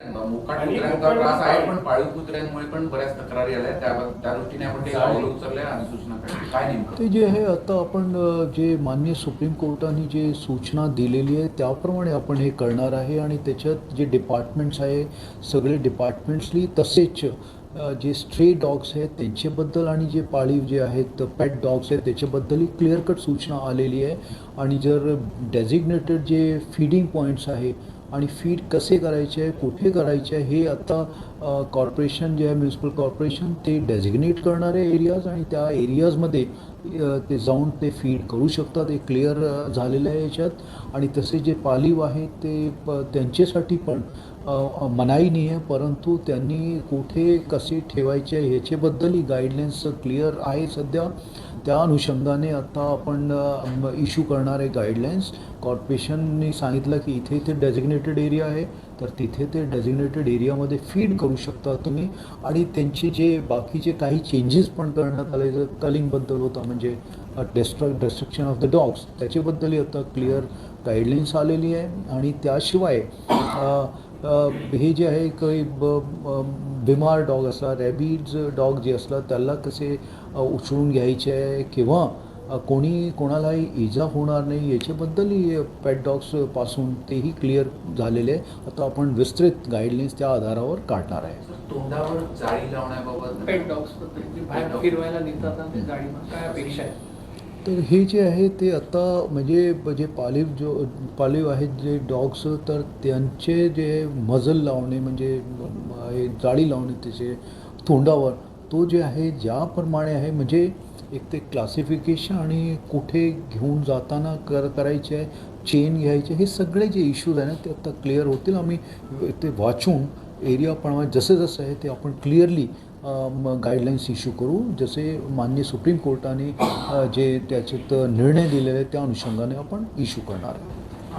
मोकाट कुत्र्यांचा त्रास आहे पण पाळीव कुत्र्यांमुळे पण बऱ्याच तक्रारी आल्या त्या त्या दृष्टीने आपण उचलल्या आणि सूचना काय नेमकं? ते जे आहे आता आपण जे मान्य सुप्रीम कोर्टाने जे सूचना दिलेली आहे त्याप्रमाणे आपण हे करणार आहे आणि त्याच्यात जे डिपार्टमेंट्स आहे सगळे डिपार्टमेंट्सली तसेच जे स्ट्रे डॉग्स आहेत त्यांच्याबद्दल आणि जे पाळीव जे आहेत पॅट डॉग्स आहेत त्याच्याबद्दलही क्लिअर कट सूचना आलेली आहे. आणि जर डेझिग्नेटेड जे फीडिंग पॉईंट्स आहे आणि फीड कसे करायचे आहे कुठे करायचे आहे हे आता कॉर्पोरेशन जे आहे म्युन्सिपल कॉर्पोरेशन ते डेझिग्नेट करणारे एरियाज आणि त्या एरियाजमध्ये ते जाऊन ते फीड करू शकतात. हे क्लिअर झालेलं आहे याच्यात. आणि तसे जे पालीव आहेत ते प त्यांच्यासाठी पण मनाई नाही आहे. परंतु त्यांनी कुठे कसे ठेवायचे ह्याच्याबद्दलही गाईडलाईन्स क्लिअर आहे सध्या. त्या अनुषंगाने आता आपण इश्यू करणारे गाईडलाईन्स कॉर्पोरेशनने सांगितलं की इथे इथे डेझिग्नेटेड एरिया आहे. तर तिथे ते डेझिग्नेटेड एरियामध्ये फीड करू शकता तुम्ही. आणि त्यांचे जे बाकीचे काही चेंजेस पण करण्यात आले जर कलिंगबद्दल होता म्हणजे डेस्ट्रक डिस्ट्रक्शन ऑफ द डॉग्स त्याच्याबद्दलही आता क्लिअर गाईडलाईन्स आलेली आहे. आणि त्याशिवाय हे जे आहे काही ब- बिमार डॉग असला रॅबीज डॉग जे असला त्याला कसे उचलून घ्यायचे आहे किंवा कोणी कोणालाही इजा होणार नाही याच्याबद्दलही पॅट डॉग्सपासून तेही क्लिअर झालेले आहे. आता आपण विस्तृत गाईडलाईन्स त्या आधारावर काढणार आहे. तोंडावर जाळी लावण्याबाबत पेट डॉग्सबद्दल जे बाहेर फिरवायला नेतात ना ते गाडीवर काय अपेक्षा आहे? तर हे जे आहे ते आता म्हणजे जे पालीव जो पालीव आहेत जे डॉग्स तर त्यांचे जे मजल लावणे म्हणजे हे जाळी लावणे त्याचे तोंडावर तो जे आहे ज्याप्रमाणे आहे म्हणजे एक ते क्लासिफिकेशन आणि कुठे घेऊन जाताना कर करायचे आहे चेन घ्यायचे हे सगळे जे इश्यूज आहे ना ते आता क्लिअर होतील. आम्ही ते वाचून एरियाप्रमाणे जसं जसं आहे ते आपण क्लिअरली गाईडलाईन्स इश्यू करू. जसे मान्य सुप्रीम कोर्टाने जे त्याच्यात निर्णय दिलेले आहेत त्या अनुषंगाने आपण इश्यू करणार आहे